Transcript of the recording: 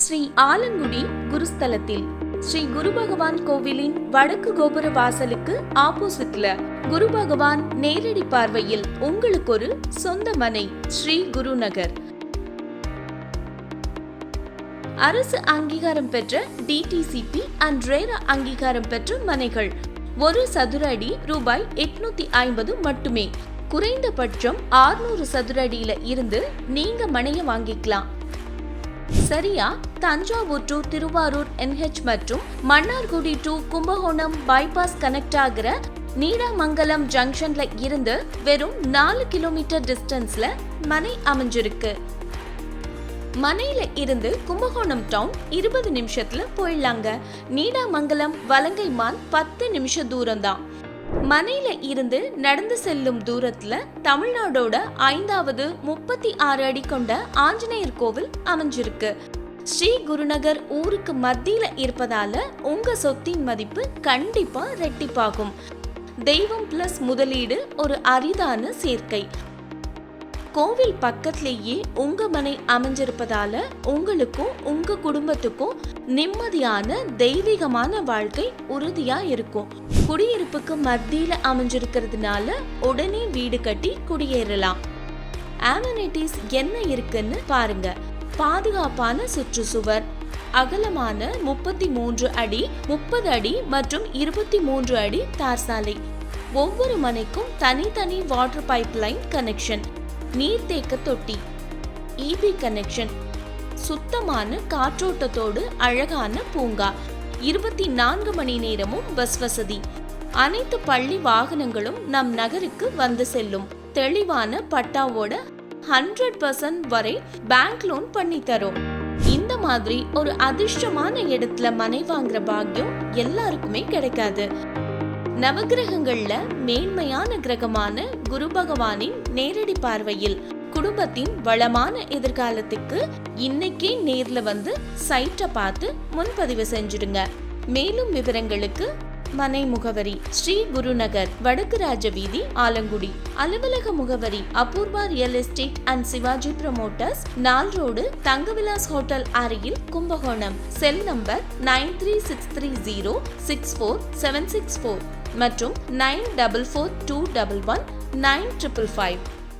ஸ்ரீ ஆலங்குடி குருஸ்தலத்தில். ஸ்ரீ குரு பகவான் கோவிலின் வடக்கு கோபுர வாசலுக்கு ஆப்போசிட்ல குரு பகவான் நேரடி பார்வையில் உங்களுக்கு ஒரு சொந்த மனை ஸ்ரீ குருநகர். அரசு அங்கீகாரம் பெற்ற டிடிசிபி அண்ட் ரேரா அங்கீகாரம் பெற்ற மனைகள். ஒரு சதுர அடி ரூபாய் எட்நூத்தி ஐம்பது மட்டுமே. குறைந்தபட்சம் ஆறுநூறு சதுர அடியில இருந்து நீங்க மனைய வாங்கிக்கலாம். சரியா? தஞ்சாவூர் டு திருவாரூர் என்ஹெச் மற்றும் Mannargudi to Kumbakonam bypass connect ஆகிற நீடாமங்கலம் ஜங்ஷன்ல இருந்து வெறும் நாலு கிலோமீட்டர் டிஸ்டன்ஸ்ல மனை அமைஞ்சிருக்கு. மனையில இருந்து கும்பகோணம் டவுன் இருபது நிமிஷத்துல போயிடலாங்க. நீடாமங்கலம் வலங்கைமான் பத்து நிமிஷம் தூரம் தான் மனையில இருந்து நடந்து செல்லும் தூரத்துல தமிழ்நாடோட ஐந்தாவது முப்பத்தி ஆறு அடி கொண்ட ஆஞ்சநேயர் கோவில் அமைஞ்சிருக்கு. ஸ்ரீ குருநகர் ஊருக்கு மத்தியில இருப்பதால உங்க சொத்தின் மதிப்பு கண்டிப்பா ரெட்டிப்பாகும். தெய்வம் பிளஸ் முதலீடு ஒரு அரிதான சேர்க்கை. கோவில் பக்கத்திலேயே உங்க மனை அமைஞ்சிருப்பதால உங்களுக்கும் உங்க குடும்பத்துக்கும் நிம்மதியான தெய்வீகமான வாழ்க்கை உறுதியா இருக்கும். குடியிருப்புக்கு மத்தியில அமைஞ்சிருக்கிறதுனால உடனே வீடு கட்டி குடியேறலாம். ஆமனிட்டிஸ் என்ன இருக்குன்னு பாருங்க. பாதுகாப்பான சுற்றுச்சுவர் அகலமான முப்பத்தி மூன்று அடி முப்பது அடி மற்றும் இருபத்தி மூன்று அடி தார் சாலை. ஒவ்வொரு மனைக்கும் தனித்தனி வாட்டர் பைப் லைன் கனெக்ஷன் நீர்த்தேக்க தொட்டி. இபி கனெக்ஷன் சுத்தமான காற்றோட்டத்தோடு அழகான பூங்கா. இருபத்தி நான்கு மணி நேரமும் பஸ் வசதி. அனைத்து பள்ளி வாகனங்களும் நம் நகருக்கு வந்து செல்லும். தெளிவான பட்டாவோட ஹண்ட்ரட் பர்சன்ட் வரை பேங்க் லோன் பண்ணி தரும். இந்த மாதிரி ஒரு அதிர்ஷ்டமான இடத்துல மனை வாங்குற பாக்கியம் எல்லாருக்குமே கிடைக்காது. நவகிரகங்கள்ல மேன்மையான கிரகமான குரு பகவானின் நேரடி பார்வையில் குடும்பத்தின் வளமான எதிர்காலத்துக்கு இன்னைக்கே நேர்ல வந்து சைட்டை பார்த்து முன்பதிவு செஞ்சிடுங்க. மேலும் விவரங்களுக்கு மனை முகவரி ஸ்ரீ குருநகர் வடக்கு ராஜ வீதி ஆலங்குடி. அலுவலக முகவரி Apoorva real estate and Shivaji promoters நால் ரோடு தங்கவிலாஸ் ஹோட்டல் அருகில் Kumbakonam. Cell number nine three six three zero six four seven six four. மற்றும் nine double four two double one nine triple five